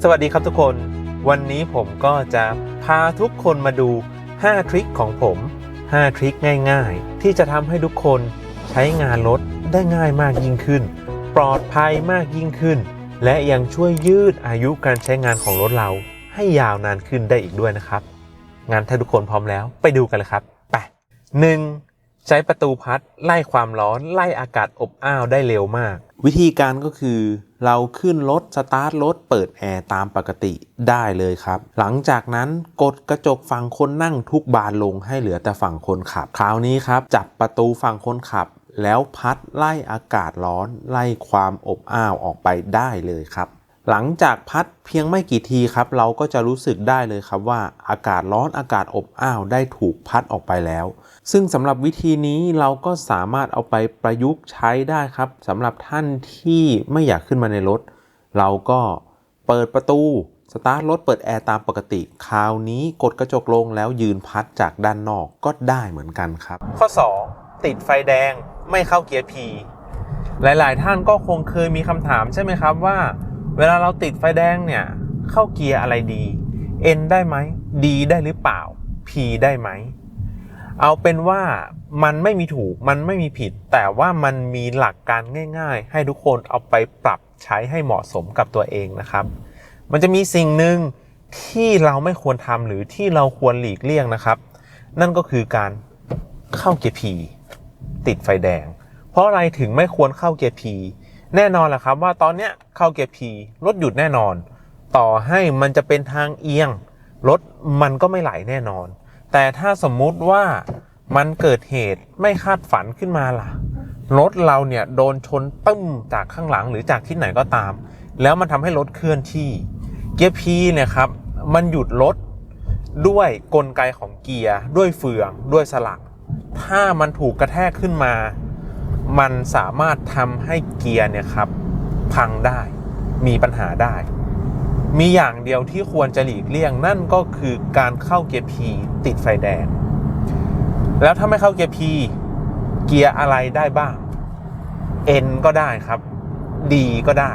สวัสดีครับทุกคน วันนี้ผมก็จะพาทุกคนมาดู 5 ทริคของผม 5 ทริคง่าย ๆ ที่จะทำให้ทุกคนใช้งานรถได้ง่ายมากยิ่งขึ้น ปลอดภัยมากยิ่งขึ้น และยังช่วยยืดอายุการใช้งานของรถเราให้ยาวนานขึ้นได้อีกด้วยนะครับงั้นถ้าทุกคนพร้อมแล้ว ไปดูกันเลยครับไปหนึ่ง ใช้ประตูพัดไล่ความร้อนไล่อากาศอบอ้าวได้เร็วมาก วิธีการก็คือ เราขึ้นรถสตาร์ทรถเปิดแอร์ตามปกติได้เลยครับ หลังจากนั้นกดกระจกฝั่งคนนั่งทุกบานลงให้เหลือแต่ฝั่งคนขับ คราวนี้ครับ จับประตูฝั่งคนขับ แล้วพัดไล่อากาศร้อน ไล่ความอบอ้าวออกไปได้เลยครับหลังจากพัดเพียงไม่กี่ทีครับ เราก็จะรู้สึกได้เลยครับว่าอากาศร้อนอากาศอบอ้าวได้ถูกพัดออกไปแล้ว ซึ่งสำหรับวิธีนี้เราก็สามารถเอาไปประยุกต์ใช้ได้ครับสำหรับท่านที่ไม่อยากขึ้นมาในรถ เราก็เปิดประตูสตาร์ทรถเปิดแอร์ตามปกติ คราวนี้กดกระจกลงแล้วยืนพัดจากด้านนอกก็ได้เหมือนกันครับ ข้อ 2 ติดไฟแดงไม่เข้าเกียร์ P หลายๆ ท่านก็คงเคยมีคำถามใช่ไหมครับว่า เวลาเราติดไฟแดงเนี่ยเข้าเกียร์อะไรดี N ได้ไหม D ได้หรือเปล่า P ได้ไหม เอาเป็นว่ามันไม่มีถูกมันไม่มีผิด แต่ว่ามันมีหลักการง่าย ๆ ให้ทุกคนเอาไปปรับใช้ให้เหมาะสมกับตัวเองนะครับ มันจะมีสิ่งหนึ่งที่เราไม่ควรทำหรือที่เราควรหลีกเลี่ยงนะครับ นั่นก็คือการเข้าเกียร์ P ติดไฟแดง เพราะอะไรถึงไม่ควรเข้าเกียร์ P แน่นอนแหละครับว่าตอนเนี้ยเข้าเกียร์ P รถหยุดแน่นอน ต่อให้มันจะเป็นทางเอียงรถมันก็ไม่ไหลแน่นอน แต่ถ้าสมมุติว่ามันเกิดเหตุไม่คาดฝันขึ้นมาล่ะ รถเราเนี่ยโดนชนตึ้มจากข้างหลังหรือจากที่ไหนก็ตาม แล้วมันทำให้รถเคลื่อนที่ เกียร์ P เนี่ยครับ มันหยุดรถด้วยกลไกของเกียร์ ด้วยเฟือง ด้วยสลัก ถ้ามันถูกกระแทกขึ้นมา มันสามารถทำให้เกียร์เนี่ยครับ พังได้ มีปัญหาได้ มีอย่างเดียวที่ควรจะหลีกเลี่ยงนั่นก็คือการเข้าเกียร์ P ติดไฟแดง แล้วถ้าไม่เข้าเกียร์ P เกียร์อะไรได้บ้าง N ก็ได้ครับ D ก็ได้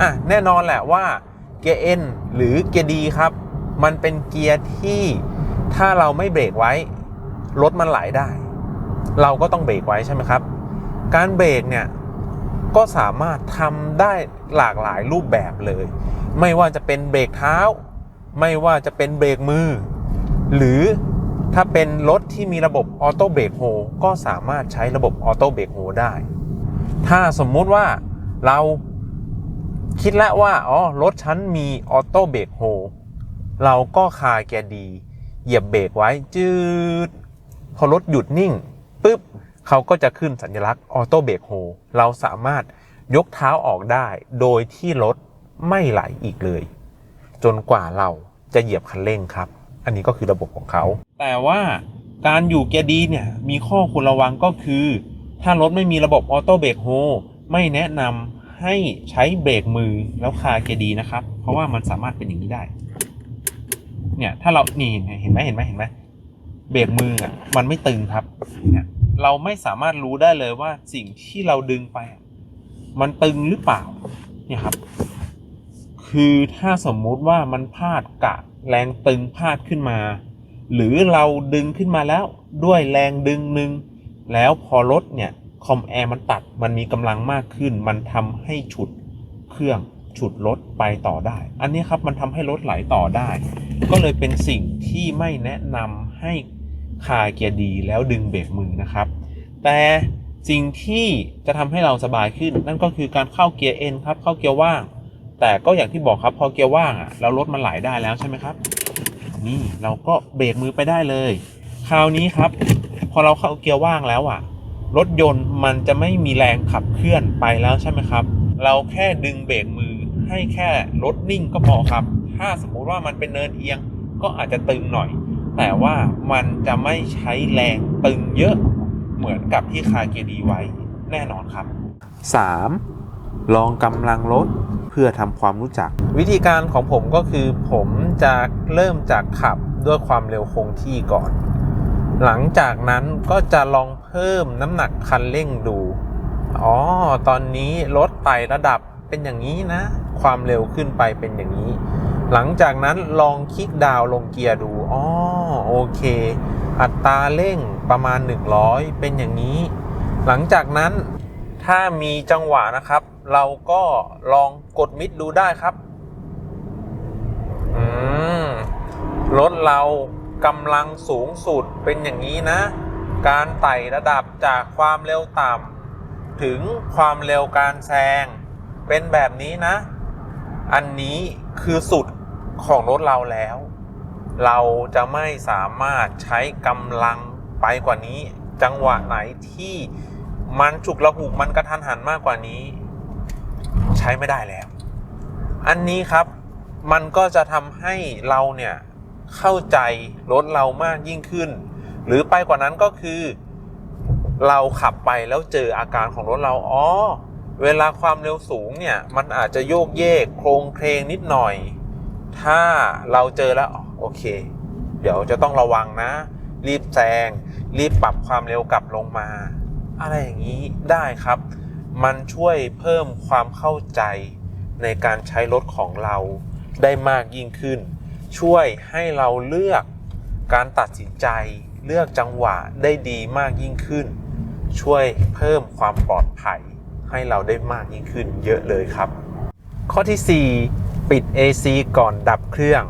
อะแน่นอนแหละว่าเกียร์ N หรือเกียร์ D ครับ มันเป็นเกียร์ที่ถ้าเราไม่เบรกไว้รถมันไหลได้ เราก็ต้องเบรกไว้ใช่ไหมครับ การเบรกเนี่ย ก็สามารถทำได้หลากหลายรูปแบบเลย ไม่ว่าจะเป็นเบรกเท้า ไม่ว่าจะเป็นเบรกมือ หรือถ้าเป็นรถที่มีระบบออโต้เบรกโฮก็สามารถใช้ระบบออโต้เบรกโฮได้ ถ้าสมมุติว่าเราคิดแล้วว่า อ๋อ รถฉันมีออโต้เบรกโฮเราก็คาแกดี เหยียบเบรกไว้จืด พอรถหยุดนิ่งปุ๊บ เขาก็จะขึ้นสัญลักษณ์ออโต้เบรกโฮเราสามารถยกเท้าออกได้โดยที่รถไม่ไหลอีกเลย จนกว่าเราจะเหยียบคันเร่งครับ อันนี้ก็คือระบบของเขา แต่ว่าการอยู่เกียร์ดีเนี่ยมีข้อควรระวังก็คือ ถ้ารถไม่มีระบบออโต้เบรกโฮไม่แนะนำให้ใช้เบรกมือแล้วคาเกียร์ดีนะครับ เพราะว่ามันสามารถเป็นอย่างนี้ได้ เนี่ยถ้าเรานี่เห็นไหมเห็นไหมเห็นไหมเบรกมืออะมันไม่ตึงครับเนี่ย เราไม่สามารถรู้ได้เลยว่าสิ่งที่เราดึงไป มันตึงหรือเปล่าเนี่ยครับ คือถ้าสมมุติว่ามันพลาดกะแรงตึงพลาดขึ้นมา หรือเราดึงขึ้นมาแล้วด้วยแรงดึงหนึ่งแล้วพอรถเนี่ยคอมแอร์มันตัดมันมีกำลังมากขึ้น มันทำให้ฉุดเครื่องฉุดรถไปต่อได้ อันนี้ครับมันทำให้รถไหลต่อได้ ก็เลยเป็นสิ่งที่ไม่แนะนำให้ คาเกียร์ดีแล้วดึงเบรกมือนะครับ แต่สิ่งที่จะทำให้เราสบายขึ้น นั่นก็คือการเข้าเกียร์ N ครับเข้าเกียร์ว่าง แต่ก็อย่างที่บอกครับพอเกียร์ว่างอะแล้วรถมันไหลได้แล้วใช่ไหมครับ นี่เราก็เบรกมือไปได้เลย คราวนี้ครับ พอเราเข้าเกียร์ว่างแล้วอะรถยนต์มันจะไม่มีแรงขับเคลื่อนไปแล้วใช่ไหมครับ เราแค่ดึงเบรกมือให้แค่รถนิ่งก็พอครับ ถ้าสมมุติว่ามันเป็นเนินเอียงก็อาจจะตึงหน่อย แต่ว่ามันจะไม่ใช้แรงตึงเยอะเหมือนกับที่คาเกียร์ดีไว้แน่นอนครับ 3. ลองกำลังรถเพื่อทำความรู้จัก วิธีการของผมก็คือ ผมจะเริ่มจากขับด้วยความเร็วคงที่ก่อน หลังจากนั้นก็จะลองเพิ่มน้ำหนักคันเร่งดู อ๋อ ตอนนี้รถไต่ระดับเป็นอย่างนี้นะ ความเร็วขึ้นไปเป็นอย่างนี้ หลังจากนั้นลองคลิกดาวลงเกียร์ดูอ๋อโอเค อัตราเร่งประมาณ 100 เป็นอย่างนี้ หลังจากนั้นถ้ามีจังหวะนะครับ เราก็ลองกดมิดดูได้ครับรถเรากำลังสูงสุดเป็นอย่างนี้นะ การไต่ระดับจากความเร็วต่ำถึงความเร็วการแซงเป็นแบบนี้นะ อันนี้คือสุดของรถเราแล้ว เราจะไม่สามารถใช้กำลังไปกว่านี้ จังหวะไหนที่มันฉุกละหุกมันกระทันหันมากกว่านี้ ใช้ไม่ได้แล้ว อันนี้ครับมันก็จะทำให้เราเนี่ยเข้าใจรถเรามากยิ่งขึ้น หรือไปกว่านั้นก็คือ เราขับไปแล้วเจออาการของรถเรา อ๋อ เวลาความเร็วสูงเนี่ย มันอาจจะโยกเยกโครงเครงนิดหน่อย ถ้าเราเจอแล้วโอเค เดี๋ยวจะต้องระวังนะ รีบแซงรีบปรับความเร็วกลับลงมา อะไรอย่างนี้ได้ครับ มันช่วยเพิ่มความเข้าใจในการใช้รถของเราได้มากยิ่งขึ้น ช่วยให้เราเลือกการตัดสินใจเลือกจังหวะได้ดีมากยิ่งขึ้น ช่วยเพิ่มความปลอดภัย ให้เราได้มากยิ่งขึ้นเยอะเลยครับ ข้อที่ 4 ปิด AC ก่อนดับเครื่อง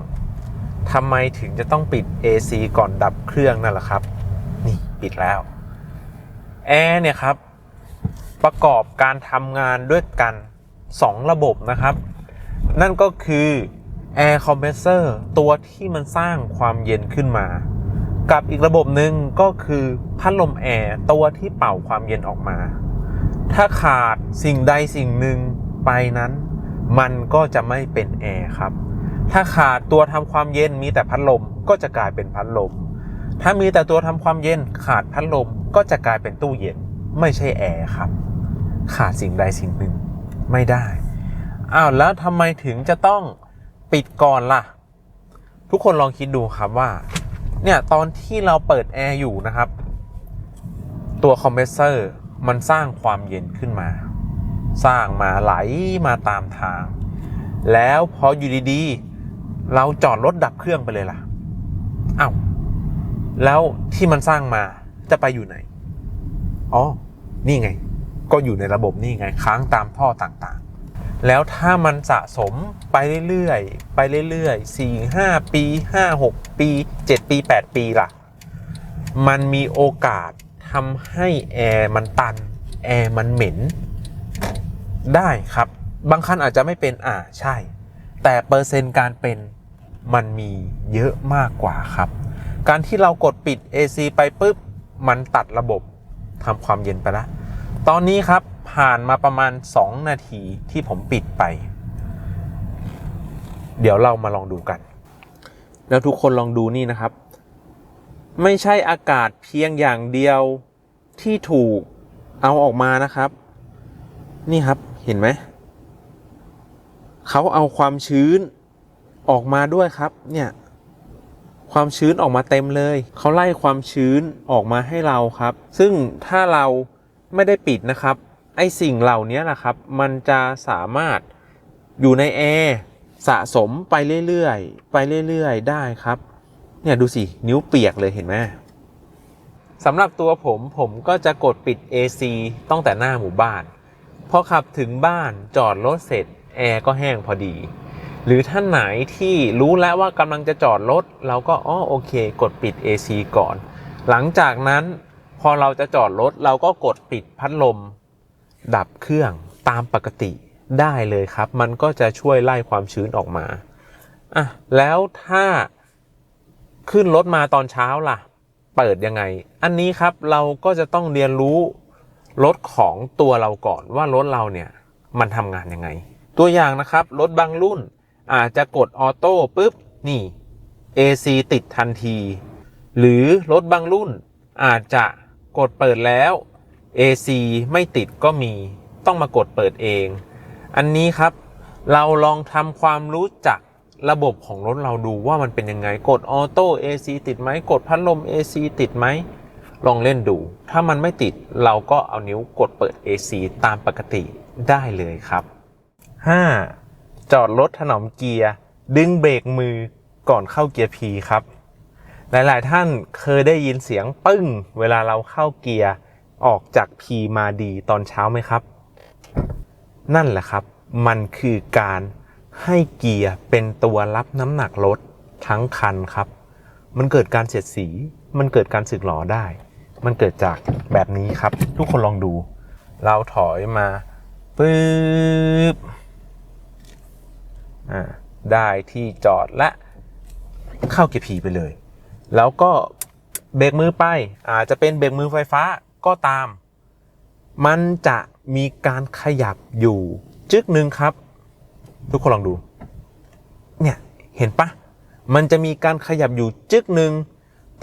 ทำไมถึงจะต้องปิด AC ก่อนดับเครื่องนั่นแหละครับ นี่ปิดแล้วแอร์เนี่ยครับ ประกอบการทำงานด้วยกัน 2 ระบบนะครับ นั่นก็คือ Air Compressor ตัวที่มันสร้างความเย็นขึ้นมา กับอีกระบบหนึ่งก็คือพัดลมแอร์ตัวที่เป่าความเย็นออกมา ถ้าขาดสิ่งใดสิ่งหนึ่งไปนั้น มันก็จะไม่เป็นแอร์ครับ ถ้าขาดตัวทำความเย็นมีแต่พัดลมก็จะกลายเป็นพัดลม ถ้ามีแต่ตัวทำความเย็นขาดพัดลมก็จะกลายเป็นตู้เย็นไม่ใช่แอร์ครับ ขาดสิ่งใดสิ่งหนึ่งไม่ได้อ้าวแล้วทำไมถึงจะต้องปิดก่อนล่ะ ทุกคนลองคิดดูครับว่า เนี่ยตอนที่เราเปิดแอร์อยู่นะครับ ตัวคอมเพรสเซอร์ มันสร้างความเย็นขึ้นมา สร้างมาไหลมาตามทาง แล้วพออยู่ดีๆ เราจอดรถดับเครื่องไปเลยล่ะอ้าวแล้วที่มันสร้างมาจะไปอยู่ไหน อ๋อ นี่ไง ก็อยู่ในระบบนี่ไง ค้างตามท่อต่างๆ แล้วถ้ามันสะสมไปเรื่อยๆ ไปเรื่อยๆ4 5ปี5 6ปี7ปี8ปีล่ะ มันมีโอกาส ทำให้แอร์มันตันแอร์มันเหม็นได้ครับ บางคันอาจจะไม่เป็นอ่าใช่ แต่เปอร์เซ็นต์การเป็นมันมีเยอะมากกว่าครับ การที่เรากดปิด AC ไปปุ๊บ มันตัดระบบทำความเย็นไปล้วตอนนี้ครับผ่านมาประมาณ 2 นาทีที่ผมปิดไป เดี๋ยวเรามาลองดูกัน แล้วทุกคนลองดูนี่นะครับ ไม่ใช่อากาศเพียงอย่างเดียวที่ถูกเอาออกมานะครับ นี่ครับเห็นไหมเขาเอาความชื้นออกมาด้วยครับ เนี่ย ความชื้นออกมาเต็มเลย เขาไล่ความชื้นออกมาให้เราครับ ซึ่งถ้าเราไม่ได้ปิดนะครับ ไอสิ่งเหล่านี้นะครับ มันจะสามารถอยู่ในแอร์สะสมไปเรื่อยๆ ไปเรื่อยๆ ได้ครับ เนี่ยดูสิ นิ้วเปียกเลยเห็นไหมสำหรับตัวผมผมก็จะกดปิด AC ตั้งแต่หน้าหมู่บ้าน พอขับถึงบ้านจอดรถเสร็จ แอร์ก็แห้งพอดี หรือท่านไหนที่รู้แล้วว่ากำลังจะจอดรถเราก็อ๋อโอเค กดปิด AC ก่อน หลังจากนั้นพอเราจะจอดรถเราก็กดปิดพัดลม ดับเครื่องตามปกติได้เลยครับ มันก็จะช่วยไล่ความชื้นออกมาอะแล้วถ้า ขึ้นรถมาตอนเช้าล่ะ เปิดยังไง อันนี้ครับเราก็จะต้องเรียนรู้รถของตัวเราก่อนว่ารถเราเนี่ยมันทำงานยังไง ตัวอย่างนะครับรถบางรุ่นอาจจะกดออโต้ปุ๊บนี่ AC ติดทันที หรือรถบางรุ่นอาจจะกดเปิดแล้ว AC ไม่ติดก็มี ต้องมากดเปิดเอง อันนี้ครับ เราลองทำความรู้จัก ระบบของรถเราดูว่ามันเป็นยังไงกดออโต้ AC ติดไหมกดพัดลม AC ติดไหมลองเล่นดู ถ้ามันไม่ติดเราก็เอานิ้วกดเปิด AC ตามปกติได้เลยครับ 5. จอดรถถนอมเกียร์ ดึงเบรกมือก่อนเข้าเกียร์ P ครับ หลายๆท่านเคยได้ยินเสียงปึ้ง เวลาเราเข้าเกียร์ออกจาก P มาดีตอนเช้าไหมครับ นั่นแหละครับ มันคือการ ให้เกียร์เป็นตัวรับน้ำหนักรถทั้งคันครับ มันเกิดการเสียดสี มันเกิดการสึกหรอได้ มันเกิดจากแบบนี้ครับ ทุกคนลองดู เราถอยมาปึ๊บอ่าได้ที่จอดและเข้าเกียร์พีไปเลย แล้วก็เบรกมือไปอาจจะเป็นเบรกมือไฟฟ้าก็ตาม มันจะมีการขยับอยู่จึกหนึ่งครับ ทุกคนลองดู เนี่ยเห็นปะมันจะมีการขยับอยู่จึกหนึ่ง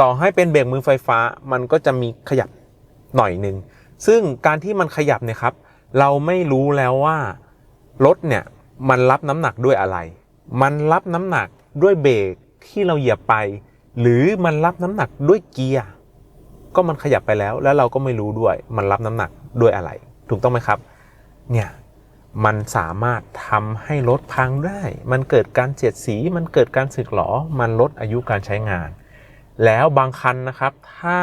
ต่อให้เป็นเบรกมือไฟฟ้า มันก็จะมีขยับหน่อยหนึ่งซึ่งการที่มันขยับเนี่ยครับ เราไม่รู้แล้วว่ารถเนี่ยมันรับน้ำหนักด้วยอะไร มันรับน้ำหนักด้วยเบรกที่เราเหยียบไป หรือมันรับน้ำหนักด้วยเกียร์ก็มันขยับไปแล้ว แล้วเราก็ไม่รู้ด้วย มันรับน้ำหนักด้วยอะไร ถูกต้องไหมครับ เนี่ย มันสามารถทำให้รถพังได้ มันเกิดการเสียดสี มันเกิดการสึกหรอ มันลดอายุการใช้งาน แล้วบางคันนะครับ ถ้า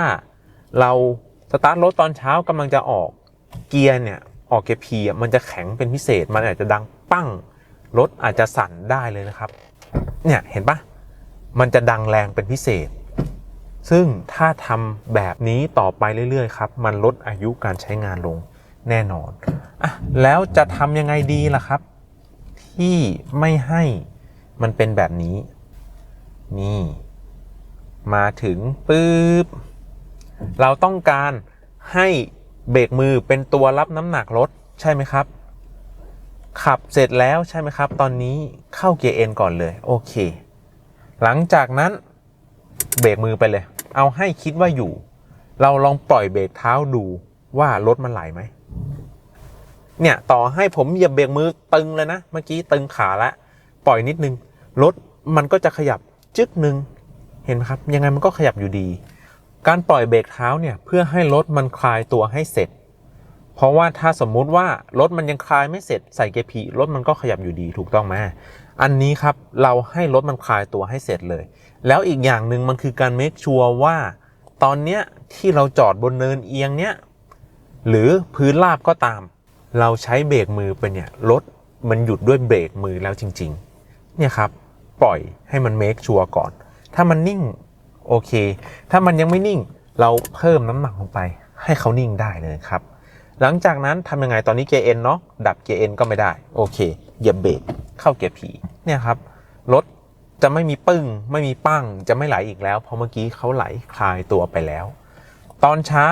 เราสตาร์ทรถตอนเช้ากำลังจะออกเกียร์เนี่ย ออกเกียร์พีมันจะแข็งเป็นพิเศษ มันอาจจะดังปั้ง รถอาจจะสั่นได้เลยนะครับ เนี่ยเห็นปะมันจะดังแรงเป็นพิเศษ ซึ่งถ้าทำแบบนี้ต่อไปเรื่อยๆครับ มันลดอายุการใช้งานลง แน่นอนอะแล้วจะทำยังไงดีล่ะครับ ที่ไม่ให้มันเป็นแบบนี้ นี่ มาถึงปุ๊บ เราต้องการให้เบรกมือเป็นตัวรับน้ำหนักรถใช่ไหมครับ ขับเสร็จแล้วใช่ไหมครับ ตอนนี้เข้าเกียร์เอ็นก่อนเลย โอเค หลังจากนั้นเบรกมือไปเลย เอาให้คิดว่าอยู่ เราลองปล่อยเบรกเท้าดูว่ารถมันไหลไหม เนี่ยต่อให้ผมเหยียบเบรกมือตึงเลยนะ เมื่อกี้ตึงขาแล้วปล่อยนิดนึง รถมันก็จะขยับจึกหนึ่งเห็นไหมครับ ยังไงมันก็ขยับอยู่ดี การปล่อยเบรกเท้าเนี่ยเพื่อให้รถมันคลายตัวให้เสร็จ เพราะว่าถ้าสมมุติว่ารถมันยังคลายไม่เสร็จใส่เกียร์พีรถมันก็ขยับอยู่ดีถูกต้องไหมอันนี้ครับเราให้รถมันคลายตัวให้เสร็จเลย แล้วอีกอย่างหนึ่งมันคือการเมคชัวร์ว่า ตอนเนี้ยที่เราจอดบนเนินเอียงเนี้ยหรือพื้นราบก็ตาม เราใช้เบรกมือไปเนี่ยรถมันหยุดด้วยเบรกมือแล้วจริง ๆ เนี่ยครับปล่อยให้มันเมคชัวร์ก่อน ถ้ามันนิ่งโอเค ถ้ามันยังไม่นิ่งเราเพิ่มน้ำหนักลงไป ให้เขานิ่งได้เลยครับ หลังจากนั้นทำยังไงตอนนี้เกียร์เอ็นเนาะดับเกียร์เอ็นก็ไม่ได้ โอเคเหยียบเบรกเข้าเกียร์พีเนี่ยครับรถจะไม่มีปึ้ง ไม่มีปั้งจะไม่ไหลอีกแล้ว เพราะเมื่อกี้เขาไหลคลายตัวไปแล้ว ตอนเช้า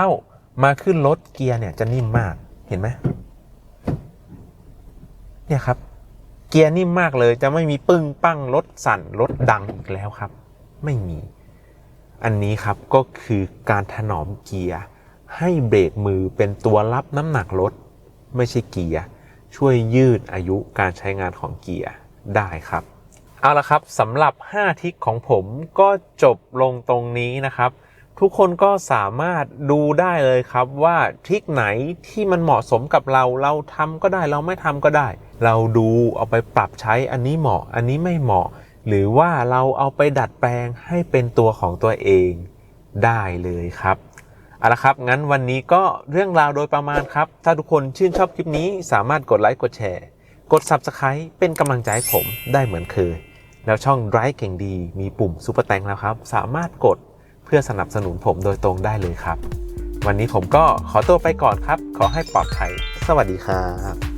มาขึ้นรถเกียร์เนี่ยจะนิ่มมากเห็นไหม เนี่ยครับ เกียร์นิ่มมากเลยจะไม่มีปึ้งปั้งรถสั่นรถดังอีกแล้วครับ ไม่มี อันนี้ครับก็คือการถนอมเกียร์ให้เบรกมือเป็นตัวรับน้ำหนักรถ ไม่ใช่เกียร์ช่วยยืดอายุการใช้งานของเกียร์ได้ครับ เอาละครับสำหรับ 5 ทิกของผมก็จบลงตรงนี้นะครับ ทุกคนก็สามารถดูได้เลยครับว่าทริคไหนที่มันเหมาะสมกับเราเราทำก็ได้เราไม่ทำก็ได้ เราดูเอาไปปรับใช้อันนี้เหมาะ อันนี้ไม่เหมาะ หรือว่าเราเอาไปดัดแปลงให้เป็นตัวของตัวเองได้เลยครับเอาละครับ งั้นวันนี้ก็เรื่องราวโดยประมาณครับ ถ้าทุกคนชื่นชอบคลิปนี้สามารถกดไลค์กดแชร์ กด Subscribe เป็นกำลังใจให้ผมได้เหมือนเคย แล้วช่อง Drive เก่งดีมีปุ่มซุปเปอร์แตงแล้วครับ สามารถกดเพื่อสนับสนุนผมโดยตรงได้เลยครับ วันนี้ผมก็ขอตัวไปก่อนครับ ขอให้ปลอดภัย สวัสดีครับ